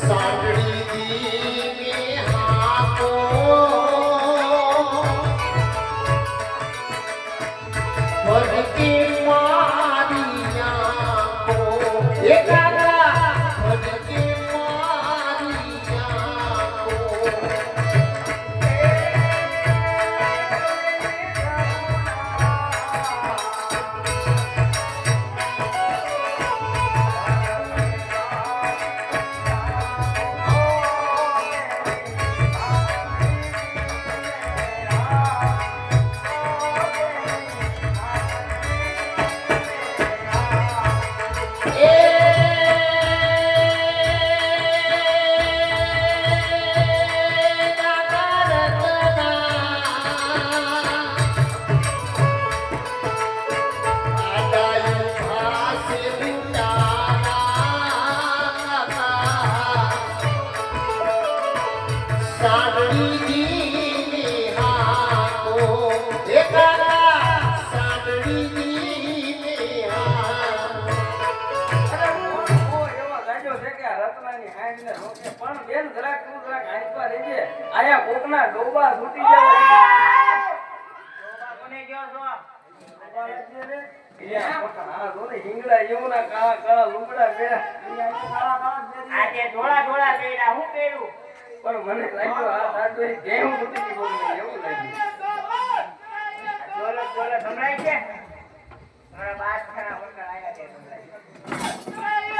Sorry. પણ બેન જરાક તું જરાક હાંચવા લેજે આયા કોકના ડોબા છૂટી જાય કોને ગયો છો ડોબા લેજે રે. પણ મને લાગ્યું આ એવું લાગ્યું. સંભળાય છે? મારા ખરા આયા સંભળાય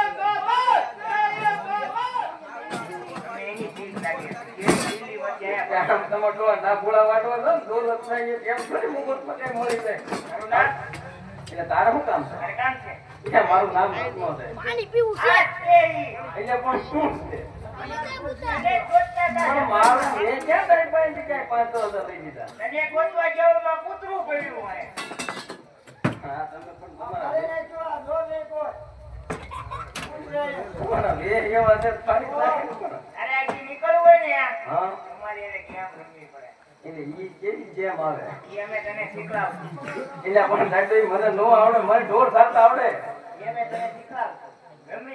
ના ભૂલા વાટવા દો ને, દોલત થાય છે, એમ થોડી મુકુટ પટેલ મળી જાય. મારું નામ? એટલે તારે શું કામ છે? કામ છે? એટલે મારું નામ નથી થાય પાણી પીવું છે? એટલે પણ શું છે? તને ગોતતા પણ હતા મારું મેં ક્યાં તારી પાસેથી કાંઈ પાંચસો હજાર લઈ દીધા તને ગોતવા જવામાં કૂતરું પડ્યું મારે હા તમે તમારા પણ. અરે નીકળવું હોય ને હા. એને કેમ રમવી પડે? એટલે ઈ કેવી જેમ આવે? એ અમે તને શીખવાડશું. એટલે પણ સાહેબ ઈ મને નો આવડે મને ઢોર સારતા આવડે. અમે તને ગમે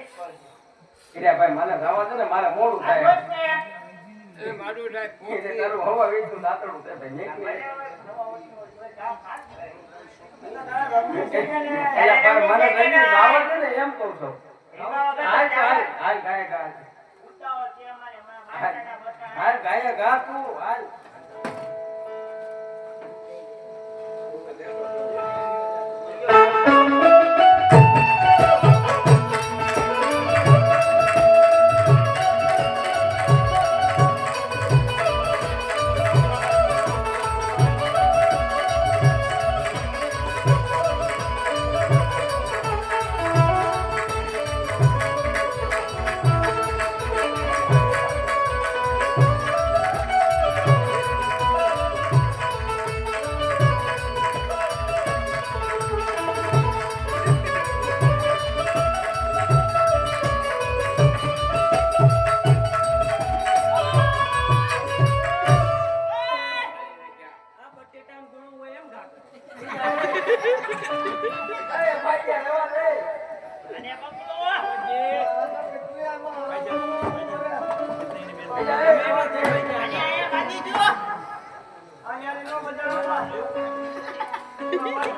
એટલે ભાઈ મને જવા દે ને મારે મોડું થાય. એટલે તારું હવા વેચતું દાંતરડું થાય ભાઈ નીકળી. મને ને એમ કહું છું. હાલ હાલ હાલ. ગાય ગા ઉતાવળ છે અમારે હમણાં માતાના બટાણા. હાલ ગાયક ગા તું હાલ.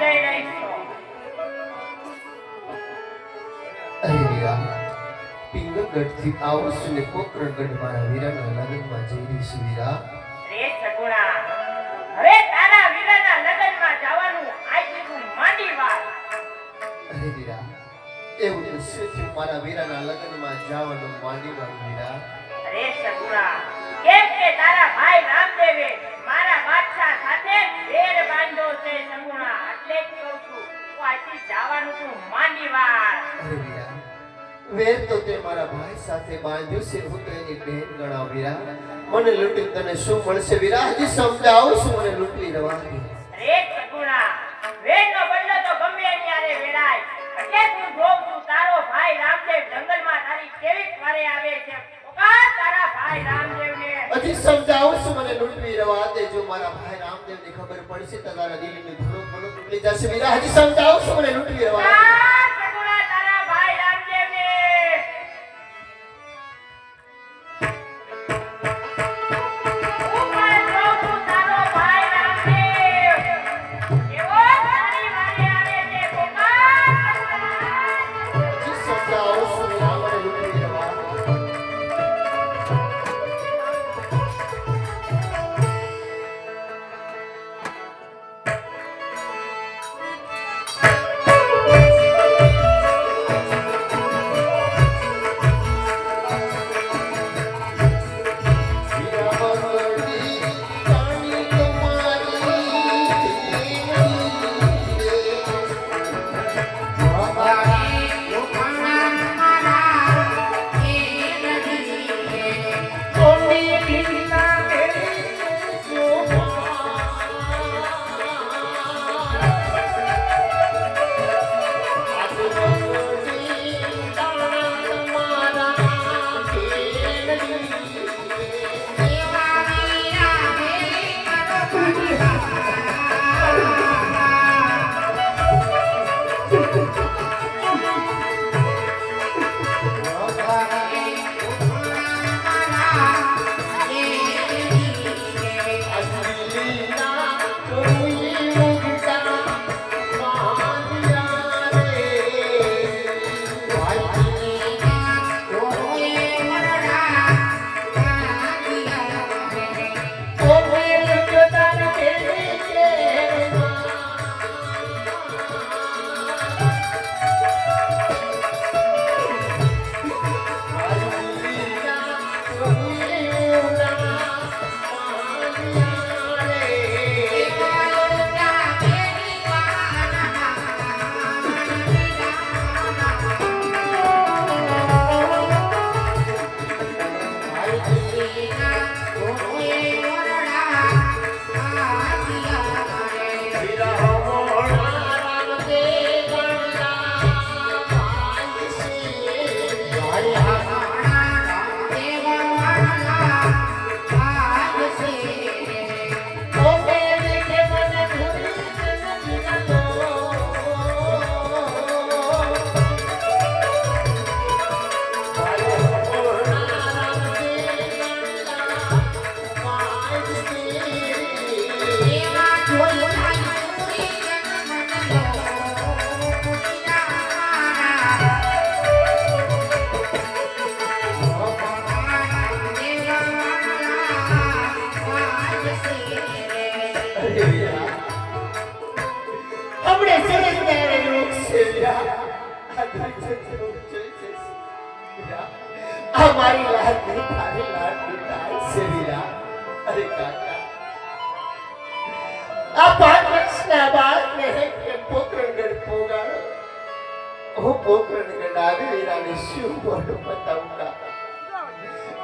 જઈ છો વીરા છું ને વીરાના લગ્નમાં જઈ રે સગુણા હવે તારા વીરાના લગ્નમાં જવાનું આજ તું માંડી અરે વીરા એવું તો શું મારા વીરાના લગ્નમાં જવાનું માંડી વીરા. સગુણા વેર તો તે મારા ભાઈ સાથે બાંધ્યું છે. હું તો એની બેન ગણાવ વિરા મને લૂંટી તને શું મળશે વીરા હજી સમજાવું છું મને લૂંટવી રવાની રે સગુણા વેરનો બદલો તો ગમે એની હારે વેરાય એટલે તું જોગ તું તારો ભાઈ રામદેવ જંગલમાં તારી કેવી વારે આવે છે? પોકાર તારા ભાઈ રામદેવને. હજી સમજાવું છું મને લૂંટવી રવા દે. જો મારા ભાઈ રામદેવની ખબર પડશે તો તારા દિલની ધૂળો ધૂળો તૂટી જશે. વીરા હજી સમજાવું છું મને લૂંટી રવા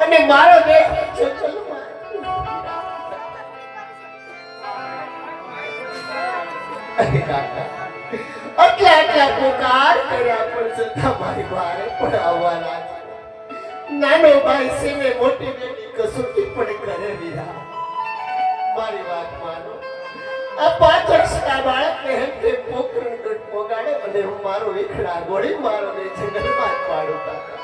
અને પણ છતાં મારી નાનો ભાઈ છે મોટી બેટી કસોટી પણ કરે વિરા મારી વાત માનો. આ પાંચ વર્ષના બાળકને હેઠે પોકરણગઢ પોગાડે અને હું મારો એકડા ગોળી મારો દે છે ગરબા પાડું કાકા.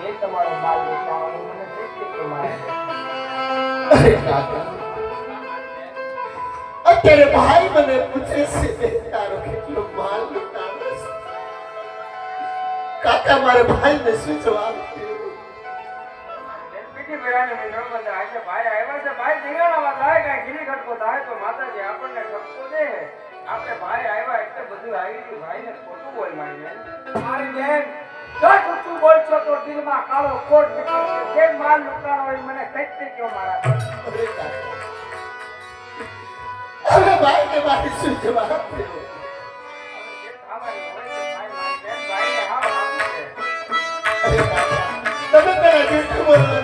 જે તમારો માલ મને અત્યારે ભાઈ મને પૂછે છે તારો કેટલો માલ લૂંટાણો છે? કાકા મારે ભાઈને શું જવાબ ભાઈ આવ્યા છે. ભાઈ વાત થાય કઈ ગીરી ઘટકો થાય તો માતાજી આપણને ખટકો દે. આપણે ભાઈ આવ્યા એટલે બધું આવી ગયું ભાઈને ખોટું બોલ મારી મારી બેન જો ખોટું બોલશો તો દિલમાં કાળો કોટ નીકળશે જે માલ લૂંટાણો હોય મને કઈ તે કયો મારા અરે કાકા હવે ભાઈને શું જવાબ દેવો? જે ખાવાની હોય તે